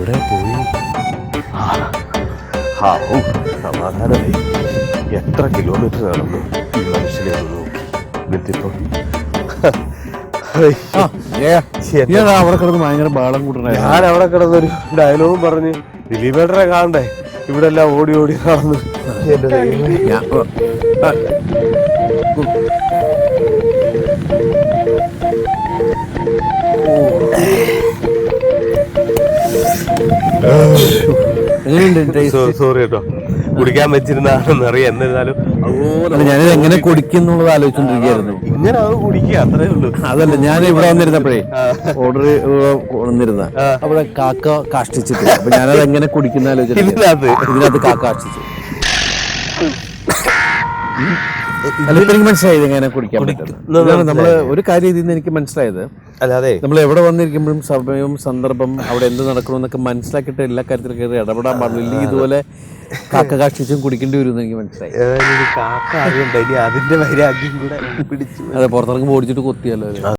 അവിടെ പോയി. സമാധാനമായി. എത്ര കിലോമീറ്റർ നടന്നു ഈ മനുഷ്യനെ ഒന്ന് നോക്കി. എന്നിട്ടിപ്പോ ഞാൻ അവിടെ കിടന്ന് ഭയങ്കര ബാളം കൂട്ടണേ. ഞാൻ അവിടെ കിടന്ന് ഒരു ഡയലോഗും പറഞ്ഞ് ദിലീപേട്ടനെ കാണണ്ടേ? ഇവിടെ എല്ലാം ഓടി ഓടി കാണുന്നു ഓ. സോറി കേട്ടോ. കുടിക്കാൻ വെച്ചിരുന്നാണെന്ന് അറിയാം. എന്നിരുന്നാലും ഞാൻ ഞാനിത് എങ്ങനെ കുടിക്കും ആലോചിച്ചോണ്ടിരിക്കുന്നു ഇങ്ങനെ അത് കുടിക്കുക അത്രേ ഉള്ളൂ. അതല്ല ഞാൻ ഇവിടെ വന്നിരുന്നപ്പോഴേ ഓർഡർ വന്നിരുന്ന. അവിടെ കാക്ക കാഷ്ടിച്ചിട്ട് അപ്പൊ ഞാനത് എങ്ങനെ കുടിക്കുന്ന ആലോചിച്ചു ഇതിനകത്ത്. കാക്ക കാഷ്ടിച്ചു. എനിക്ക് മനസ്സിലായത് എങ്ങനെ കുടിക്കാൻ പറ്റും നമ്മൾ ഒരു കാര്യം ഇതിൽ നിന്ന് എനിക്ക് മനസ്സിലായത്. അല്ലാതെ നമ്മൾ എവിടെ വന്നിരിക്കുമ്പോഴും സമയവും സന്ദർഭം അവിടെ എന്ത് നടക്കണമെന്നൊക്കെ മനസ്സിലാക്കിയിട്ട് എല്ലാ കാര്യത്തിലും കയറി ഇടപെടാൻ പാടില്ല. ഇല്ലെങ്കിൽ ഇതുപോലെ കാക്ക കാഷ്ടിച്ചും കുടിക്കേണ്ടി വരും എന്ന് എനിക്ക് മനസ്സിലായി. കാക്ക അതിന്റെ വൈരാഗ്യം കൂടെ പിടിച്ചു. അതെ പുറത്തിറങ്ങുമ്പോൾ ഓടിച്ചിട്ട് കൊത്തിയല്ലോ